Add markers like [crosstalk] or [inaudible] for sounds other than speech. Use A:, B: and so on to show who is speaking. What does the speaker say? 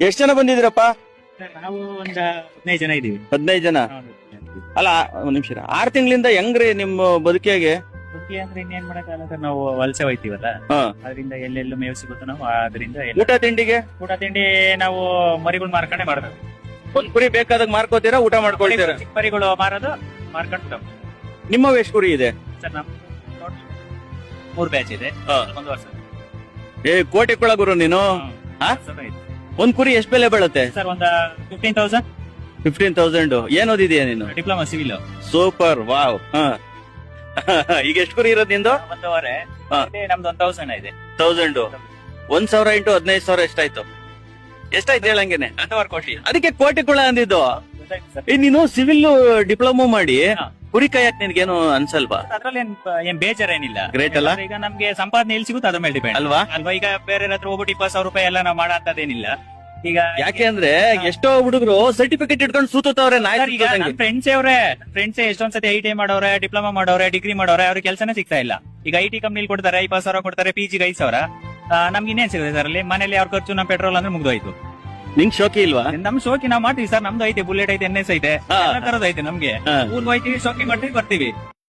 A: ಎಷ್ಟ್ ಜನ ಬಂದಿದ್ರಪ್ಪ
B: ನಾವು ಒಂದ್ ಹದಿನೈದು ಜನ ಇದೀವಿ
A: ಹದಿನೈದು ಜನ? ಅಲ್ಲ ಒಂದ್ ನಿಮಿಷ ಆರ್ ತಿಂಗಳಿಂದ ಹೆಂಗ್ರಿ ನಿಮ್ಮ ಬದುಕಿಗೆ
B: ಬುದ್ಧಿ ಅಂದ್ರೆ ಇನ್ನೇನ್ ಮಾಡಕ್ಕಾಗಲ್ಲ ಸರ್ ನಾವು ವಲಸೆ ಹೋಯ್ತೀವಲ್ಲ?
A: ಹಾ.
B: ಅದರಿಂದ ಎಲ್ಲೆಲ್ಲೂ ಮೇವು ಸಿಗುತ್ತೋ ನಾವು ಅದರಿಂದ ಎಲ್ಲ
A: ಊಟ ತಿಂಡಿಗೆ?
B: ಊಟ ತಿಂಡಿ ನಾವು ಮರಿಗಳು ಮಾರ್ಕೊಂಡೆ ಮಾಡ್ಬೇಕು.
A: ಒಂದ್ ಕುರಿ ಬೇಕಾದಾಗ ಮಾರ್ಕೋತೀರಾ ಊಟ ಮಾಡ್ಕೊಳ್ತೀರಾ?
B: ಚಿಕ್ಕ ಮರಿಗಳು ಮಾರೋದು ಮಾರ್ಕೊಂಡು ಊಟ ಮಾಡೋದು.
A: ನಿಮ್ಮ ಎಷ್ಟು ಕುರಿ ಇದೆ?
B: ಸರ್ ನಮ್ total ಮೂರ್ ಬ್ಯಾಚ್ ಇದೆ.
A: ಹಾ.
B: ಒಂದು ವರ್ಷ.
A: ಏ ಕೋಟೆ ಕೊಳಗುರು ನೀನು? ಹಾ? ಒಂದ್ ಕುರಿ ಎಷ್ಟ್ ಬೆಲೆ ಬೀಳುತ್ತೆ?
B: ಸರ್ ಒಂದ್ ಫಿಫ್ಟೀನ್ ತೌಸಂಡ್
A: ಫಿಫ್ಟೀನ್ ತೌಸಂಡ್ ಏನ್ ಓದಿದ್ಯಾ ನೀನು?
B: Diploma civil.
A: Super wow. [laughs] ಈಗ ಎಷ್ಟು ಕುರಿ ಇರೋದ್ ನಿಂದು?
B: ಒಂದೂವರೆ
A: ಹಾ.
B: ನಮ್ದು ಒಂದ್ ತೌಸಂಡ್ ಇದೆ.
A: ತೌಸಂಡ್ ಒಂದ್ ಸಾವಿರ ಇಂಟು ಹದಿನೈದು ಸಾವಿರ ಎಷ್ಟಾಯ್ತು? ಎಷ್ಟಾಯ್ತು ಹೇಳಂಗೇನೆ?
B: ಒಂದೂವರೆ ಕೋಟಿ.
A: ಅದಕ್ಕೆ ಕೋಟಿ ಕುಳ ಅಂದಿದ್ದು. ಏ ನೀನು ಸಿವಿಲ್ ಡಿಪ್ಲೊಮಾ ಮಾಡಿ. ಕುರಿ ಕಾಯಕ್ ನಿನ್ಗೇನು ಅನ್ಸಲ್ವಾ?
B: ಅದ್ರಲ್ಲಿ ಏನ್ ಏನ್ ಬೇಜಾರೇನಿಲ್ಲ.
A: ಗ್ರೇಟ್ ಅಲ್ಲ?
B: ಈಗ ನಮ್ಗೆ ಸಂಪಾದನೆ ಎಲ್ಲಿ ಸಿಗುತ್ತೆ ಅದ್ರ ಮೇಲೆ ಡಿಪೆಂಡ್
A: ಅಲ್ವಾ?
B: ಅಲ್ವಾ? ಈಗ ಬೇರೆ ಹತ್ರ ಹೋಗ್ಬಿಟ್ಟು ಇಪ್ಪತ್ತು ಸಾವಿರ ರೂಪಾಯಿ ಎಲ್ಲ ನಾವು ಮಾಡಂತದೇನಿಲ್ಲ ಈಗ
A: ಯಾಕೆ ಅಂದ್ರೆ ಎಷ್ಟೋ ಹುಡುಗರು ಸರ್ಟಿಫಿಕೇಟ್ ಇಟ್ಕೊಂಡು ಸೂತವ್ರೆ
B: ಈಗ ಫ್ರೆಂಡ್ಸ್ ಅವ್ರೆ ಫ್ರೆಂಡ್ಸ್ ಎಷ್ಟೊಂದ್ ಸತಿ ಐ ಟಿ ಮಾಡೋರೆ ಡಿಪ್ಲೊಮಾ ಮಾಡೋರೆ ಡಿಗ್ರಿ ಮಾಡೋರೆ ಅವ್ರಿಗೆ ಕೆಲಸನೇ ಸಿಗ್ತಾ ಇಲ್ಲ. ಈಗ ಐ ಟಿ ಕಂಪ್ನಿಲಿ ಕೊಡ್ತಾರೆ ಇಪ್ಪತ್ತು ಸಾವಿರ ಕೊಡ್ತಾರೆ ಪಿ ಜಿಗೆ ಐದು ಸಾವಿರ ನಮ್ಗೆ ಇನ್ನೇನ್ ಸಿಗುತ್ತೆ ಸರ್ ಅಲ್ಲಿ? ಮನೇಲಿ ಅವ್ರ ಖರ್ಚು ನಮ್ಮ ಪೆಟ್ರೋಲ್ ಅಂದ್ರೆ ಮುಗ್ದೋಯ್ತು.
A: ನಿಂಗ್ ಶೋಕಿ ಇಲ್ವಾ
B: ನಮ್ ಶೋಕಿ ನಾವ್ ಮಾಡ್ತೀವಿ ಸರ್ ನಮ್ದು ಐತೆ ಬುಲೆಟ್ ಐತೆ ಎನ್ ಎಸ್ ಐತೆ
A: ಹಾ.
B: ಎಲ್ಲ ತರದ್ ಐತೆ ನಮ್ಗೆ. ಊರ್ಗ್ ಹೋಯ್ತೀವಿ ಶೋಕಿ ಮಾಡ್ತೀವಿ ಬರ್ತೀವಿ